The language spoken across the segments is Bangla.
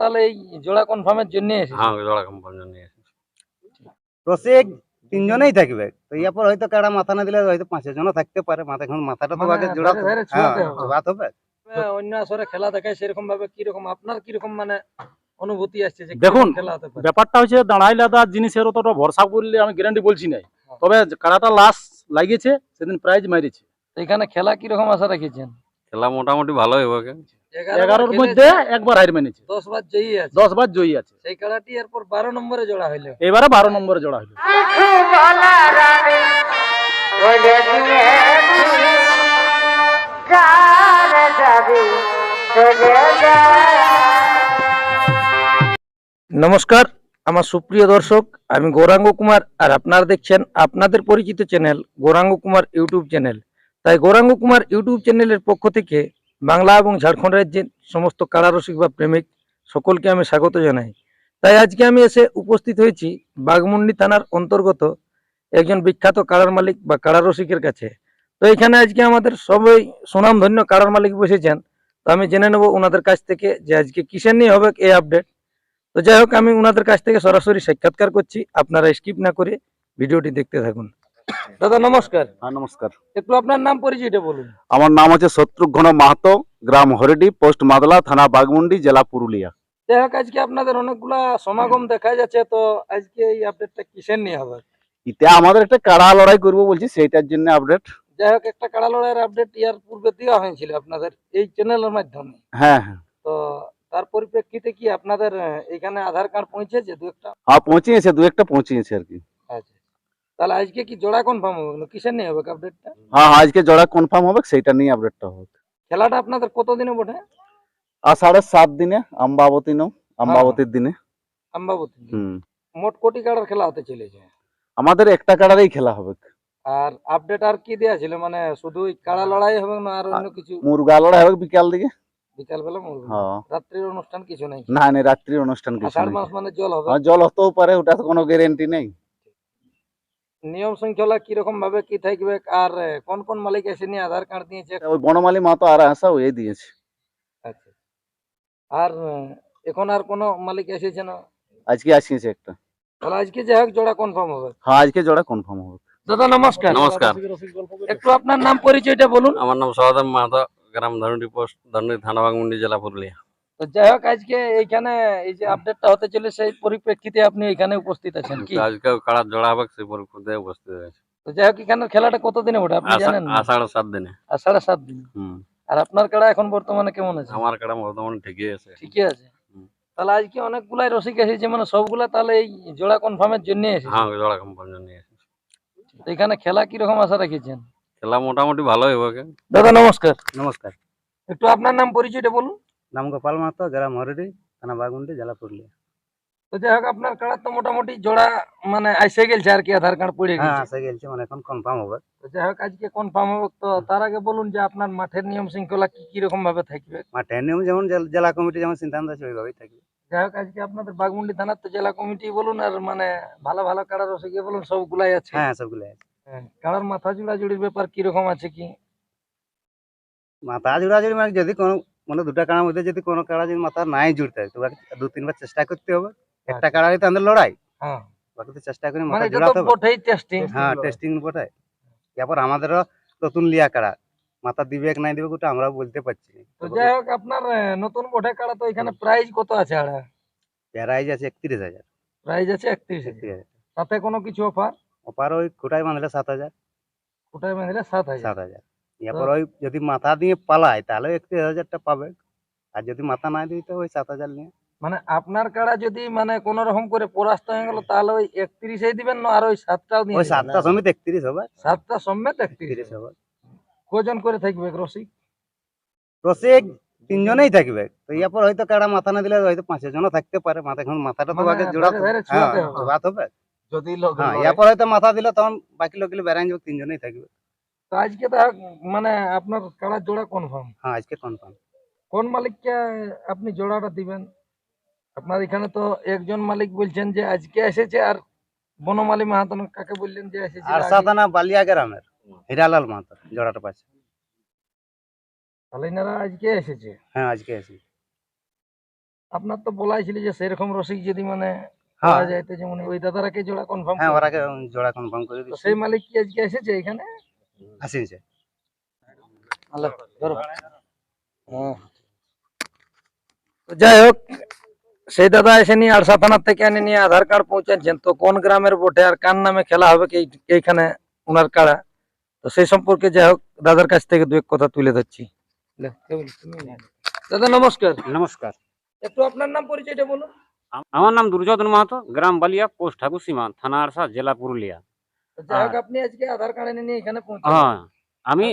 তাহলে এই জোড়া কনফার্মের জন্য এসেছে। হ্যাঁ জোড়া কোম্পানি নিয়ে এসেছি। রসিক তিনজনেই থাকবে। তো ইয়ারপর হয়তো কারা মাথা না দিলে হয়তো পাঁচ জনও থাকতে পারে। মাথা এখন মাথাটা তো আগে জোড়া ধারে ধারে হ্যাঁ ছোঁয়াতে হবে। জোড়াতে হবে। হ্যাঁ, অন্য আসরে খেলা দেখায় সেরকম ভাবে কীরকম আপনার কীরকম মানে অনুভূতি আসছে যে দেখুন, ব্যাপারটা হচ্ছে দাঁড়াইলে দাদা জিনিসের অতটা ভরসা করলে আমি গ্যারান্টি বলছি নাই। তবে কারাটা লাশ লাগিয়েছে সেদিন প্রাইজ মারিছে এখানে খেলা কীরকম আশা রেখেছেন? খেলা মোটামুটি ভালোই হবে এগারোর মধ্যে একবার হার মেনেছে। দশ বার জয়ী আছে। দশ বার জয়ী আছে। সেই খেলাটি এরপর বারো নম্বরে জোড়া হইল। এবারে বারো নম্বরে জোড়া হলো নমস্কার আমার সুপ্রিয় দর্শক আমি গৌরাঙ্গ কুমার আর আপনারা দেখছেন আপনাদের পরিচিত channel Gouranga Kumar YouTube channel. তাই গৌরাঙ্গ কুমার ইউটিউব চ্যানেলের পক্ষ থেকে বাংলা এবং ঝাড়খণ্ড রাজ্যের সমস্ত কারারসিক বা প্রেমিক সকলকে আমি স্বাগত জানাই। তাই আজকে আমি এসে উপস্থিত হয়েছি বাগমুন্ডি থানার অন্তর্গত একজন বিখ্যাত কারার মালিক বা কারারসিকের কাছে। তো এখানে আজকে আমাদের সবাই সুনামধন্য কারার মালিক বসেছেন, তো আমি জেনে নেব ওনাদের কাছ থেকে যে আজকে কিসের নিয়ে হবে এই আপডেট তো যাই হোক, আমি ওনাদের কাছ থেকে সরাসরি সাক্ষাৎকার করছি, আপনারা স্কিপ না করে ভিডিওটি দেখতে থাকুন। দাদা নমস্কার। হ্যাঁ নমস্কার। একটু আপনার নাম পরিচয়টা বলুন। আমার নাম হচ্ছে শত্রুঘ্ন মাহাতো গ্রাম হরিডি পোস্ট মাদলা থানা বাগমুন্ডি জেলা পুরুলিয়া। যাই আজকে আপনাদের অনেকগুলা সমাগম দেখা যাচ্ছে তো আজকে এই আপডেটটা কিসের নিয়ে হবে? এটা আমাদের একটা কাড়া লড়াই করব বলছি সেইটার জন্য আপডেট যাই হোক একটা কাড়া লড়াইয়ের আপডেট ইয়ার পূর্বে দেওয়া হয়েছিল আপনাদের এই চ্যানেলের মাধ্যমে। হ্যাঁ হ্যাঁ। তো তার পরিপ্রেক্ষিতে কি আপনাদের এখানে আধার কার্ড পৌঁছেছে? দু একটা? হ্যাঁ পৌঁছিয়েছে দু একটা পৌঁছিয়েছে আর কি। আচ্ছা। তাহলে আজকে কি জোড়া কনফার্ম হবে? কিসের নিয়ে হবে আপডেটটা হ্যাঁ আজকে জোড়া কনফার্ম হবে সেইটা নিয়ে আপডেটটা হবে। খেলাটা আপনাদের কতদিনে বটে? আষাঢ়ের সাত দিনে আম্বাবতী নো আম্বাবতীর দিনে। আম্বাবতী হুম। মোট কোটি কাড়ার খেলা হতে চলেছে। আমাদের একটা কাড়ারেই খেলা হবে। আর আপডেট আর কি দেয়া ছিল? মানে শুধু কাড়া লড়াই হবে না আর অন্য কিছু? মুরগা লড়াই হবে বিকাল দিকে। বিকাল বেলা মুরগি? হ্যাঁ। রাত্রির অনুষ্ঠান কিছু নাই না না রাত্রির অনুষ্ঠান কিছু আষাঢ় মাস মানে জল হবে? হ্যাঁ, জল হতেও পারে ওটা তো কোনো গ্যারেন্টি নেই। নিয়ম শৃঙ্খলা কীরকম ভাবে কি থাকবে আর কোন কোন মালিক এসে নিয়ে আধার কার্ড দিয়েছে? ওই বনমালী মাতো আর আসা ওই দিয়েছে। আচ্ছা। আর এখন আর কোনো মালিক এসেছে না? আজকে আসিয়েছে একটা। তাহলে আজকে যাই হোক জোড়া কনফার্ম হবে। হ্যাঁ আজকে জোড়া কনফার্ম হবে। দাদা নমস্কার। নমস্কার। একটু আপনার নাম পরিচয়টা বলুন। আমার নাম সহদেব মাহাতো গ্রাম ধরুন্ডি পোস্ট ধরুন্ডি থানা বাগমুন্ডি জেলা পুরুলিয়া। তো যাই হোক আজকে এইখানে এই যে আপডেটটা হতে চলে সেই পরিপ্রেক্ষিতে আপনি এখানে উপস্থিত আছেন কি? আজকে কাড়ার জোড়া হবে সেই পরিপ্রেক্ষিতে উপস্থিত হয়েছে। তো যাই হোক এখানে খেলাটা কতদিনে ওঠে আপনি জানেন আষাঢ় সাত দিনে। আর সাত দিন। আর আপনার কাড়া এখন বর্তমানে কেমন আছে? আমার কাড়া বর্তমানে ঠিকই আছে। ঠিকই আছে? তাহলে আজকে অনেকগুলাই রসিক এসেছে মানে সবগুলা তাহলে এই জোড়া কনফার্মের জন্য এসেছে। হ্যাঁ জোড়া কোম্পানি নিয়ে এসেছি। এখানে খেলা কীরকম আশা রেখেছেন? খেলা মোটামুটি ভালোই হবে। দাদা নমস্কার। নমস্কার। একটু আপনার নাম পরিচয়টা বলুন। নাম গোপাল মাহাতো গ্রাম হরিডি থানা বাগমুন্ডি জেলা পুরুলিয়া। তো যাই হোক আপনার কাড়া তো মোটামুটি জোড়া মানে আইসে গেছে আর কি আধার কার্ড পড়ে হ্যাঁ গেছে। আসে গেছে মানে এখন কনফার্ম হবে। তো যাই হোক আজকে কনফার্ম হবে। তো তার আগে বলুন যে আপনার মাঠের নিয়ম শৃঙ্খলা কি কি রকম ভাবে থাকবে? মাঠে নিয়ম যেমন জেলা কমিটি যেমন সিদ্ধান্ত আছে ওইভাবেই থাকবে। যাই হোক আজকে আপনাদের বাগমুন্ডি থানার তো জেলা কমিটি বলুন আর মানে ভালো ভালো কাড়া রসিকে বলুন সবগুলাই আছে। হ্যাঁ সবগুলো আছে। হ্যাঁ, কাড়ার মাথা জুড়া জুড়ির ব্যাপার কীরকম আছে কি? মাথা জোড়া জুড়ি মানে যদি কোনো মানে দুটা কাড়ার মধ্যে যদি কোনো কাড়া যদি মাথা নাই জুড়তে হয় তো ওকে দু তিনবার চেষ্টা করতে হবে। একটা আচ্ছা। কাড়ারই তো আমাদের লড়াই। হ্যাঁ। বাকি তো চেষ্টা করে মানে মাথা তো জোড়াতে হবে টেস্টিং হ্যাঁ টেস্টিং বটে। তারপর আমাদেরও নতুন লিয়া কাড়া। মাথা দিবে কি নাই দিবে ওটা আমরাও বলতে পারছি না। তো যাই হোক আপনার নতুন বটে কাড়া তো এখানে প্রাইস কত আছে আড়া? প্যারাইজ আছে একত্রিশ হাজার। প্রাইস আছে একত্রিশ হাজার। তাতে কোনো কিছু অফার অফার ওই খুঁটাই বাঁধলে সাত হাজার। ওটাই বাঁধলে সাত হাজার। সাত হাজার। এরপর ওই যদি মাথা দিয়ে পালায় তাহলে একত্রিশ হাজারটা পাবে। আর যদি মাথা না দিই তো ওই সাত হাজার নিয়ে। মানে আপনার কাড়া যদি মানে কোন রকম করে পরাস্ত হয়ে গেল তাহলে ওই একত্রিশে দিবেন না আর ওই সাতটাও দিয়ে ওই সাতটা সমিত একত্রিশ হবে। সাতটা সমেত একত্রিশ হবে। কজন করে থাকবে রসিক? রসিক তিনজনেই থাকবে। তো এরপর হয়তো কাড়া মাথা না দিলে হয়তো পাঁচ জনও থাকতে পারে। মাথা এখন মাথাটা তো মানে আগে ধারে হ্যাঁ হবে। যদি লোক হ্যাঁ এরপর হয়তো মাথা দিলে তখন বাকি লোকগুলো বেড়াই যাবে তিনজনেই থাকবে। তো আজকে তা মানে আপনার কাড়া জোড়া কনফার্ম হ্যাঁ আজকে কনফার্ম কোন মালিককে আপনি জোড়াটা দিবেন? আপনার এখানে তো একজন মালিক বলছেন যে আজকে এসেছে আর বনমালী মাহাতন কাকে বললেন যে এসেছে আর? সাতানা বালিয়া গ্রামের হিরালাল মাহাতো জোড়াটা পাচ্ছে তাহলে এনারা আজকে এসেছে? হ্যাঁ আজকে এসেছে। আপনার তো বলাই ছিল যে সেরকম রসিক যদি মানে হ্যাঁ। পাওয়া যায় তো যেমন ওই দাদারাকে জোড়া কনফার্ম হ্যাঁ ওরাকে জোড়া কনফার্ম করে দিচ্ছি। সেই মালিক কি আজকে এসেছে এখানে? আসিনছে আল্লাহ, ধরো। হ্যাঁ। তো যাই হোক সেই দাদা এসে নিয়ে আরসা থানার থেকে এনে নিয়ে আধার কার্ড পৌঁছাচ্ছেন তো কোন গ্রামের বটে আর কার নামে খেলা হবে কি এইখানে ওনার কাড়া তো সেই সম্পর্কে যাই হোক দাদার কাছ থেকে দু এক কথা তুলে ধরছি লে, কে বলি? তুমি না। দাদা নমস্কার নমস্কার একটু আপনার নাম পরিচয়টা বলুন আম- আমার নাম দুর্যোধন মাহাতো গ্রাম বালিয়া পোস্ট ঠাকুরসীমা থানা আরসা জেলা পুরুলিয়া তো যাই হোক আপনি আজকে আধার কার্ড এনে নিয়ে এখানে পৌঁছান হ্যাঁ আমি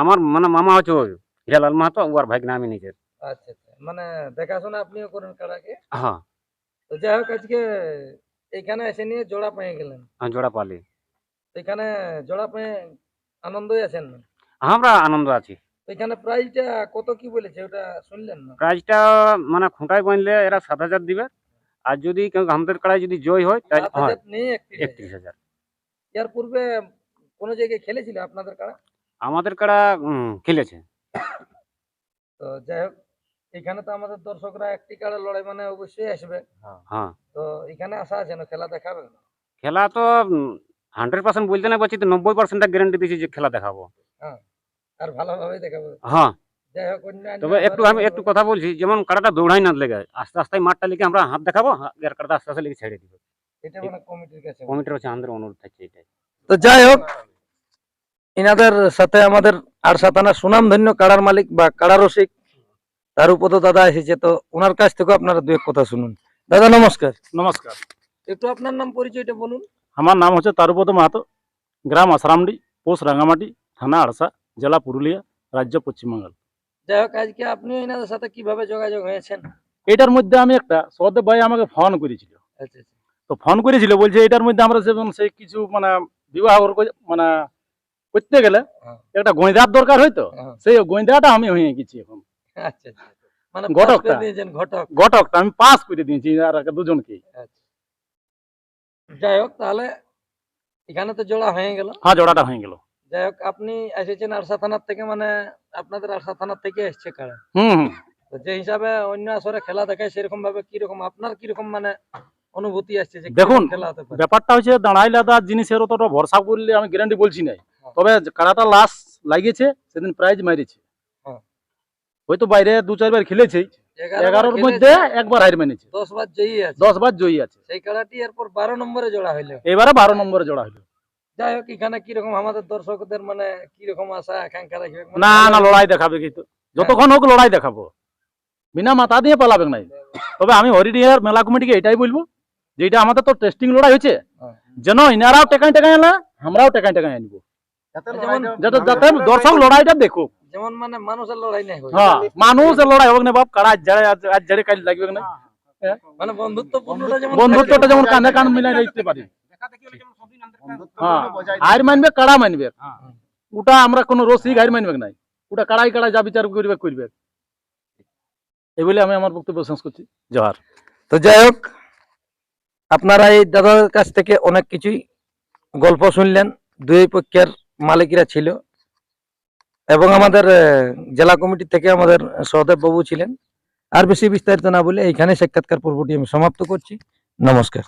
আমার মানে মামা হচ্ছে ওই হিরালাল মাহাতো ওর ভাগনা আমি নিজের। আচ্ছা আচ্ছা। মানে দেখাশোনা আপনিও করেন কাড়াকে হ্যাঁ। তো যাই হোক আজকে এখানে এসে নিয়ে জোড়া পেয়ে গেলেন। আমি জোড়া পালি। এখানে জোড়া পেয়ে আনন্দই আছেন না? আমরা আনন্দ আছি। এখানে প্রাইসটা কত কি বলেছে ওটা শুনলেন না? প্রাইজটা মানে খুঁটায় বাঁধলে এরা সাত হাজার দিবে। আর যদি আমাদের কাড়ায় যদি জয় হয় তাহলে হয় একত্রিশ হাজার। এর পূর্বে কোনো জায়গায় খেলেছিল আপনাদের কাড়া আমাদের কারা খেলেছে। তো যাই হোক এখানে তো আমাদের দর্শকরা একটি কাড়া লড়াই মানে অবশ্যই আসবে। হ্যাঁ। তো এখানে আসা আছে না খেলা দেখাবে খেলা তো হান্ড্রেড পার্সেন্ট বলতে না পারছি তো নব্বই পার্সেন্ট গ্যারান্টি দিয়েছি যে খেলা দেখাবো। আর ভালোভাবে দেখাবে। হ্যাঁ। যাই হোক তবে একটু আমি একটু কথা বলছি যেমন কাটাটা দৌড়াই না লেগে আস্তে আস্তে মাঠটা লিখে আমরা হাত দেখাবো কাটাটা আস্তে আস্তে লিখে ছেড়ে দিব। এটা মানে কমিটির কাছে কমিটির হচ্ছে আমাদের অনুরোধ থাকছে এটাই। তো যাই হোক ইনাদের সাথে আমাদের আর সাতানা সুনামধন্য কাড়ার মালিক বা কাড়া রসিক তার উপর দাদা এসেছে তো ওনার কাছ থেকেও আপনারা দু এক কথা শুনুন। দাদা নমস্কার। নমস্কার। একটু আপনার নাম পরিচয়টা বলুন। আমার নাম হচ্ছে তারুপদ মাহাতো গ্রাম আসারামডি পোস্ট রাঙ্গামাটি থানা আড়সা জেলা পুরুলিয়া রাজ্য পশ্চিমবঙ্গ যাই হোক আজকে আপনি এনাদের সাথে কীভাবে যোগাযোগ হয়েছেন? এটার মধ্যে আমি একটা সহদেব ভাই আমাকে ফোন করেছিল। আচ্ছা আচ্ছা। তো ফোন করেছিল বলছে এটার মধ্যে আমরা যেমন সেই কিছু মানে বিবাহ মানে করতে গেলে হ্যাঁ। একটা গোয়েন্দার দরকার হয়তো হ্যাঁ। সেই গোয়েন্দাটা আমি হয়ে গেছি এখন। আচ্ছা আচ্ছা মানে ঘটকটা। পাস করে দিয়েছেন ঘটক। ঘটকটা আমি পাস করে দিয়েছি আর দুজনকে। যাই হোক তাহলে এখানে তো জোড়া হয়ে গেল। হ্যাঁ জোড়াটা হয়ে গেল। যাই হোক আপনি এসেছেন আরসা থানার থেকে মানে আপনাদের আরসা থানার থেকে এসছে কারা? হুম হুম। যে হিসাবে অন্য আসরে খেলা দেখায় সেরকম ভাবে কীরকম আপনার কীরকম মানে অনুভূতি আসছে যে দেখুন, ব্যাপারটা হচ্ছে দাঁড়াইলে দাদা জিনিসের অতটা ভরসা করলে আমি গ্যারান্টি বলছি নাই। হ্যাঁ। তবে কারাটা লাশ লাগিয়েছে সেদিন প্রাইজ মারিছে হ্যাঁ। হয়তো বাইরে দু চারবার খেলেছে এগারো এগারোর মধ্যে একবার হার মেনেছে। দশ বার জয়ী আছে। দশ বার জয়ী আছে। সেই খেলাটি এরপর বারো নম্বরে জোড়া হইল। এবারে বারো নম্বরে জোড়া হলো যাই হোক এখানে কীরকম আমাদের দর্শকদের মানে কীরকম আশা আকাঙ্ক্ষা রাখবে না না লড়াই দেখাবে কিন্তু। যতক্ষণ হোক লড়াই দেখাবো। বিনা মাথা দিয়ে পালাবে নাই। তবে আমি হরিডিয়ার মেলা কমিটিকে এটাই বলব যে এটা আমাদের তো টেস্টিং লড়াই হয়েছে। হ্যাঁ। যেন ইনারাও টেকাই টেকাই আমরাও টেকাই টেকাই আনব। যাতে যাতে দর্শক লড়াইটা দেখুক। যেমন মানে মানুষের লড়াই নাই হ্যাঁ মানুষ লড়াই হোক না বাপ কারা আজ ঝাড়ে আজ আজ ঝাড়ে কাল লাগবে না। মানে বন্ধুত্বপূর্ণটা যেমন বন্ধুত্বটা যেমন কাঁধে কান মিলাই রাখতে পারি। হ্যাঁ। মানবে কাড়া মানবে? ওটা আমরা কোনো রসিক মানবে নাই। ওটা কাড়াই কাড়াই যা বিচার করবে করবে। এই বলে আমি আমার বক্তব্য শেষ করছি। জহার। তো যাই হোক আপনারা এই দাদার কাছ থেকে অনেক কিছুই গল্প শুনলেন। দুই পক্ষের মালিকরা ছিল। এবং আমাদের জেলা কমিটি থেকে আমাদের সহদেব বাবু ছিলেন। আর বেশি বিস্তারিত না বলে এইখানে সাক্ষাৎকার পর্বটি আমি সমাপ্ত করছি। নমস্কার।